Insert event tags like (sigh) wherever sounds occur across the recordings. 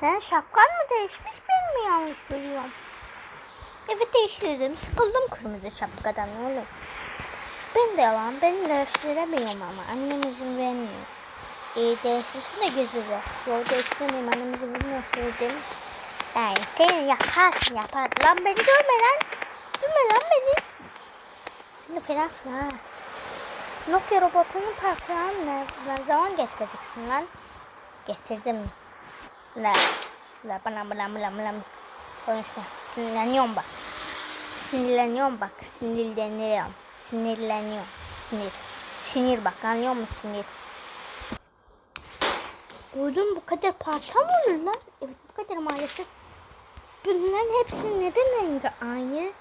Sen şapkan mı değişmiş ben mi yanlış görüyorum? Evet değiştirdim. Sıkıldım kırmızı şapkadan oğlum. Ben de yalan. Ben değiştiremiyorum ama. Annem izin vermiyor. İyi değiştirsin de gözüyle. Yol değiştiremeyim. Annem izin vermiyor söyledim. Ben seni yaparsın yapar. Lan beni dövme lan. Dövme lan beni. De fenasın ha. Nokia robotunun parçalarını ne zaman getireceksin lan? Getirdim. La, la bana bana bana bana konuşma. Sinirleniyorum bak. Sinirleniyorum bak. Sinirleniyorum. Sinirleniyorum. Sinir. Sinir bak anlıyor musun sinir? Gördün bu kadar parça mı olur lan? Evet bu kadar maalesef. Bunların hepsi neden rengi aynı?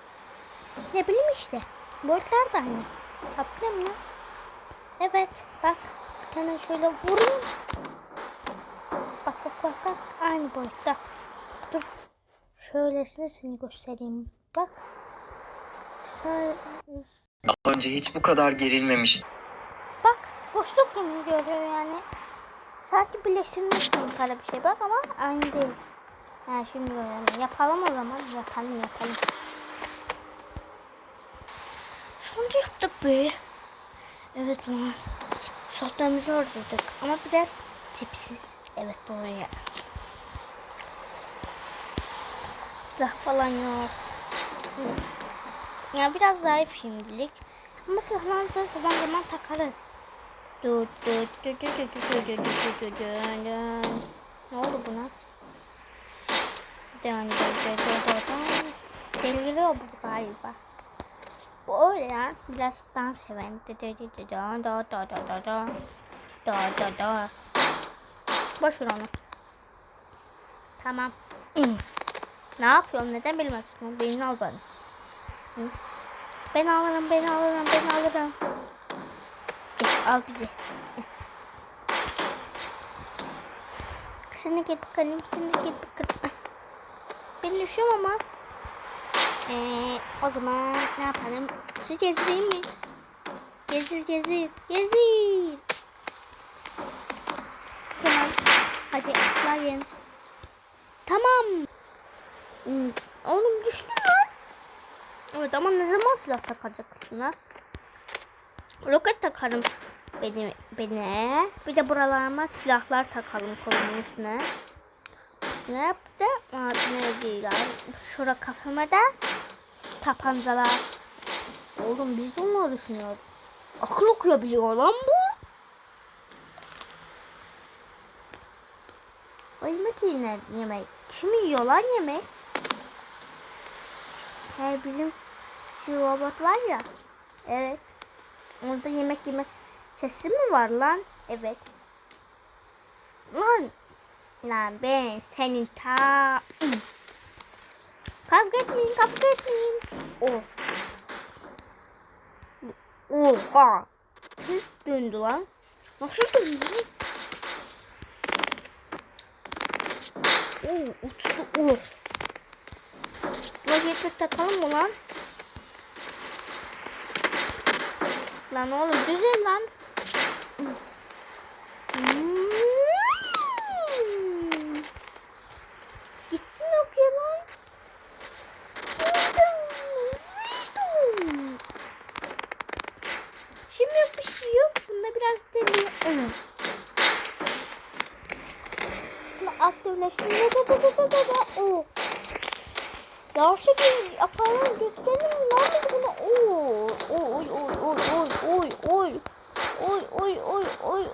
Ne bileyim işte. Boyutlar da aynı. Tatlı mı? Evet bak. Bir tane şöyle vurayım. Bak bak. Aynı boyutta. Dur. Şöylesine seni göstereyim. Bak. Şöyle. Daha önce hiç bu kadar gerilmemiştim. Bak. Boşluk gibi görüyor yani. Sanki birleştirilmiş kara bir şey bak ama aynı değil. Ha şimdi görelim. Yapalım o zaman. Yapalım yapalım. Sonunda yaptık be. Evet. Sohbetimizi harcadık ama biraz tipsiz. Evet doğru ya. Silah falan yok. Ya biraz zayıf şimdilik. Ama silahlanırsa zaman zaman takarız. Dur dur dur dur dur dur dur dur dur dur dur. Ne oldu buna? Dön dön dön dön dön dön. Deliriyor bu galiba. Bu öyle ya. Biraz dans seven. Dö dö dö dö dö dö dö dö dö dö. Boş ver onu. Tamam. ne yapıyorum? Neden bilmek istiyorum? Beni al bana. Ben alırım, ben alırım, ben alırım. Gel, al bizi. Şimdi git bakalım, şimdi git bakalım. Ben düşüyorum ama. Ee, o zaman ne yapalım? Sizi gezdireyim mi? Gezdir, gezdir, gezdir. Tamam. Hadi atlayın. Tamam. Hmm, Oğlum düştün lan. Evet ama ne zaman silah takacaksın lan? Roket takarım benim beni. Bir de buralarıma silahlar takalım kolumun üstüne. Ne yaptı? Aa, ne diyorlar? Şura kafama da tapancalar. Oğlum biz de onları düşünüyoruz. Akıl okuyabiliyor lan bu. O yemek yine yemek. Kim yiyor lan yemek? He bizim şu robot var ya. Evet. Orada yemek yeme sesi mi var lan? Evet. Lan. Lan ben senin ta... Kavga etmeyin, kavga etmeyin. Oh. Oha. Ters döndü lan. Nasıl döndü? Oo, uçtu. Oh. Roketlik takalım mı lan? Lan oğlum düzel lan. Hmm. Gitti Nokia lan. Şimdi bir şey yok. Bunda biraz deli. Evet. aktifleştim. Da da da da da da. Oo. Yarışa gibi yaparlar götürelim mi lan biz bunu? Oo. Oy oy oy oy oy oy. Oy oy oy oy.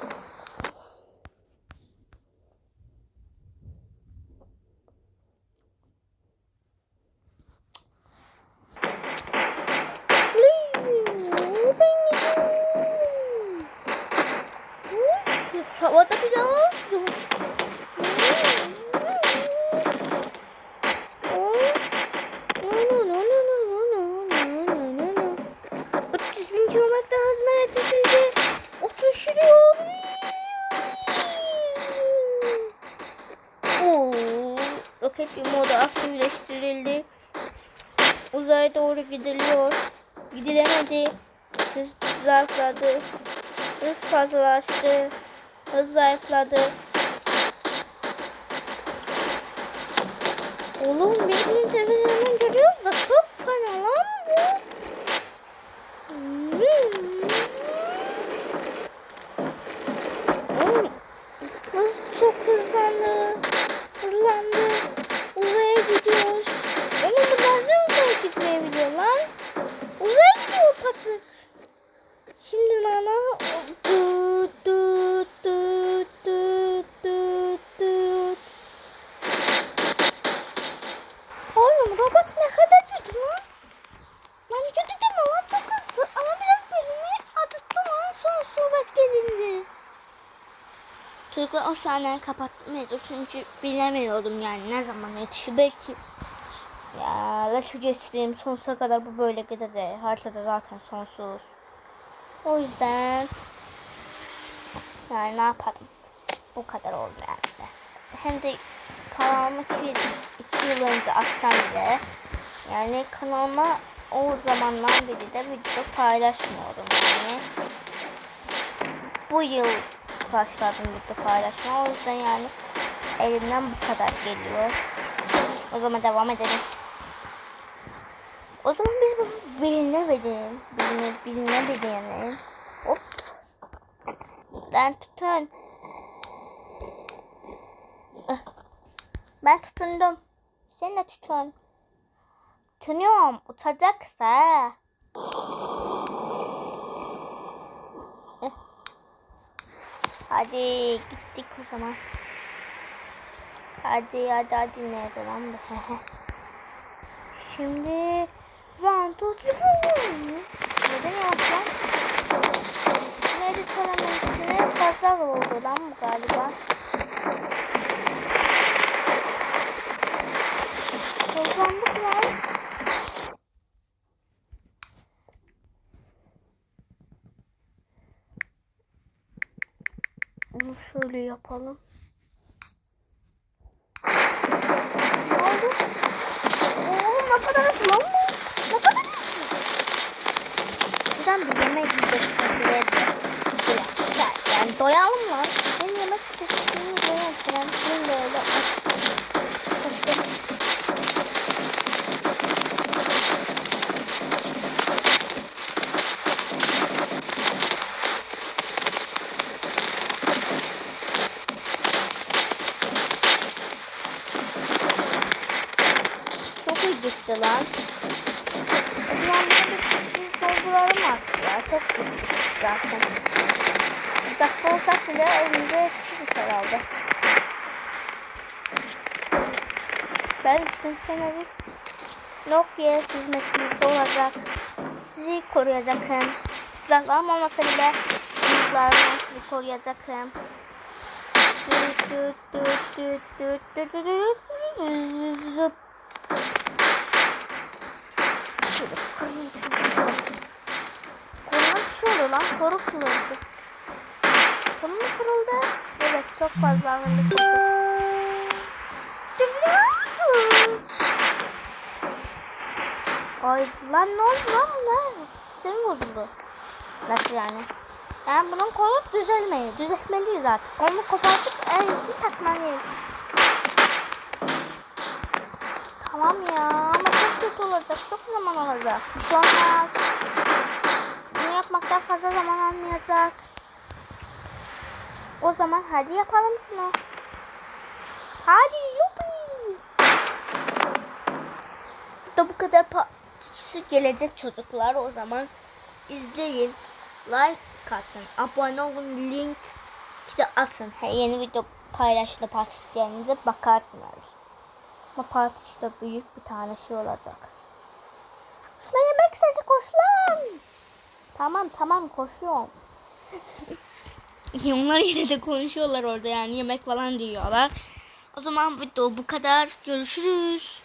Gidiliyor. Gidilemedi. Hız zayıfladı. Hız fazlalaştı. Hız zayıfladı. Oğlum birbirini televizyondan görüyoruz da çok fena lan bu. Hmm. Oğlum nasıl çok hızlandı. Hızlandı. Uzaya gidiyoruz. Oğlum bunlar ne uzaya gitmeye biliyor lan? Uzaya gidiyor patık. Şimdi nana tut tut tut tut tut tut. Oğlum robot ne kadar kötü lan? Lan kötü deme lan çok hızlı ama biraz belini acıttı lan son surat gelindi. Çocuklar o sahneyi kapatmayacağız çünkü bilemiyordum yani ne zaman yetişir belki ya belki geçtiğim sonsuza kadar bu böyle gidecek. Haritada zaten sonsuz. O yüzden yani ne yapalım. Bu kadar oldu yani. Hem de kanalıma iki, yıl önce açsam bile yani kanalıma o zamandan beri de video paylaşmıyorum yani. Bu yıl başladım video paylaşma. O yüzden yani elimden bu kadar geliyor. O zaman devam edelim. O zaman biz bu bilinemedim. Biline, bilinemedim. Hop. Ben tutun. Ah. Ben tutundum. Sen de tutun. Tutunuyorum. Utacaksa. Hadi gittik o zaman. Hadi hadi hadi nerede lan bu? Şimdi one. Neden yapacağım? Neydi söylemesine fazla oldu lan bu galiba. Toplandık lan. Bunu şöyle yapalım. Ne oldu? Oo, ne kadar hızlı lan bu? Ne kadar hızlı? Buradan bir yemek yiyeceğiz. Böyle, böyle, güzel. Yani doyalım lan. Ben yemek istediğimi yiyeceğim. Ben böyle koştum. Çok iyi gitti lan. O zaman bir, biz dolduralım artık ya. Çok gittik zaten. Uzakta olsak bile evimize yetişiriz herhalde. Ben düşünsene bir Nokia hizmetimizde olacak. Sizi koruyacakım. Silahlarım olmasa bile silahlarımla sizi düt düt zıp. Kırayım şunu. Kolum şöyle lan koru kırıldı. Kolum kırıldı? Evet çok fazla ağırlık oldu. Ay lan ne oldu lan bunlar? Sistemi bozuldu. Nasıl yani? Yani bunun kolu düzelmeli. Düzeltmeliyiz artık. Kolunu kopartıp en iyisini takmalıyız. Tamam ya ama kötü olacak. Çok zaman. Bir şey olmaz. Bunu yapmaktan fazla zaman almayacak. O zaman hadi yapalım şunu. Hadi yupi. Da bu kadar partisi gelecek çocuklar o zaman izleyin. Like atın. Abone olun. Link de atın. Her yeni video paylaştığı partislerinize bakarsınız. Ama partisi de büyük bir tane şey olacak. Şuna yemek sesi koş lan. Tamam tamam koşuyorum. (laughs) Onlar yine de konuşuyorlar orada yani yemek falan diyorlar. O zaman video bu kadar. Görüşürüz.